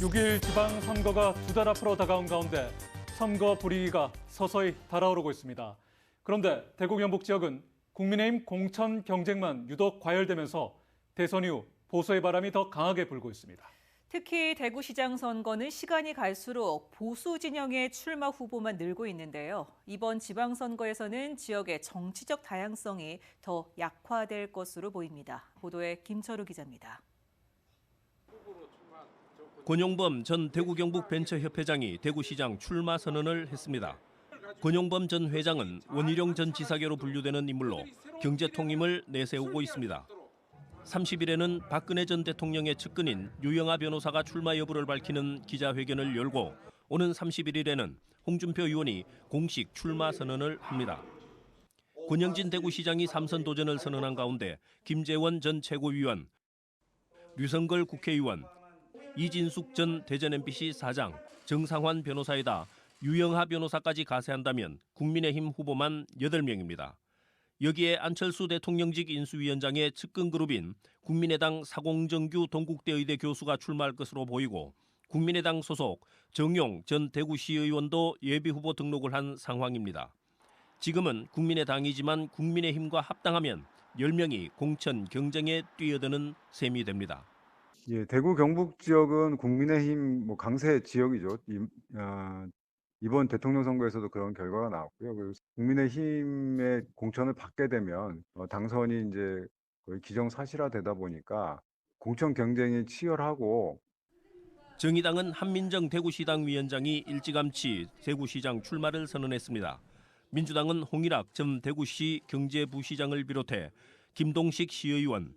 6일 지방선거가 두 달 앞으로 다가온 가운데 선거 분위기가 서서히 달아오르고 있습니다. 그런데 대구 경북 지역은 국민의힘 공천 경쟁만 유독 과열되면서 대선 이후 보수의 바람이 더 강하게 불고 있습니다. 특히 대구시장 선거는 시간이 갈수록 보수 진영의 출마 후보만 늘고 있는데요. 이번 지방선거에서는 지역의 정치적 다양성이 더 약화될 것으로 보입니다. 보도에 김철우 기자입니다. 권용범 전 대구 경북 벤처협회장이 대구시장 출마 선언을 했습니다. 권용범 전 회장은 원희룡 전 지사계로 분류되는 인물로 경제 통임을 내세우고 있습니다. 30일에는 박근혜 전 대통령의 측근인 유영아 변호사가 출마 여부를 밝히는 기자회견을 열고 오는 31일에는 홍준표 의원이 공식 출마 선언을 합니다. 권영진 대구시장이 삼선 도전을 선언한 가운데 김재원 전 최고위원, 류성걸 국회의원, 이진숙 전 대전 MBC 사장, 정상환 변호사에다 유영하 변호사까지 가세한다면 국민의힘 후보만 8명입니다. 여기에 안철수 대통령직 인수위원장의 측근 그룹인 국민의당 사공정규 동국대 의대 교수가 출마할 것으로 보이고 국민의당 소속 정용 전 대구시의원도 예비후보 등록을 한 상황입니다. 지금은 국민의당이지만 국민의힘과 합당하면 10명이 공천 경쟁에 뛰어드는 셈이 됩니다. 예, 대구 경북 지역은 국민의힘 뭐 강세 지역이죠. 이, 아, 이번 대통령 선거에서도 그런 결과가 나왔고요. 그리고 국민의힘의 공천을 받게 되면 어, 당선이 이제 거의 기정사실화되다 보니까 공천 경쟁이 치열하고 정의당은 한민정 대구시당 위원장이 일찌감치 대구시장 출마를 선언했습니다. 민주당은 홍일학 전 대구시 경제부시장을 비롯해 김동식 시의원,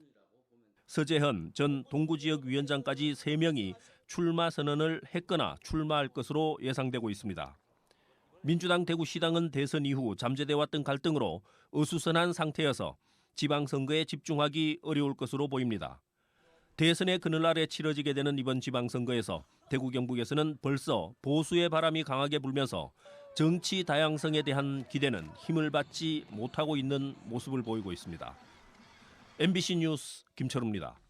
서재현 전 동구지역 위원장까지 3명이 출마 선언을 했거나 출마할 것으로 예상되고 있습니다. 민주당 대구시당은 대선 이후 잠재돼 왔던 갈등으로 어수선한 상태여서 지방선거에 집중하기 어려울 것으로 보입니다. 대선의 그늘날에 치러지게 되는 이번 지방선거에서 대구 경북에서는 벌써 보수의 바람이 강하게 불면서 정치 다양성에 대한 기대는 힘을 받지 못하고 있는 모습을 보이고 있습니다. MBC 뉴스 김철우입니다.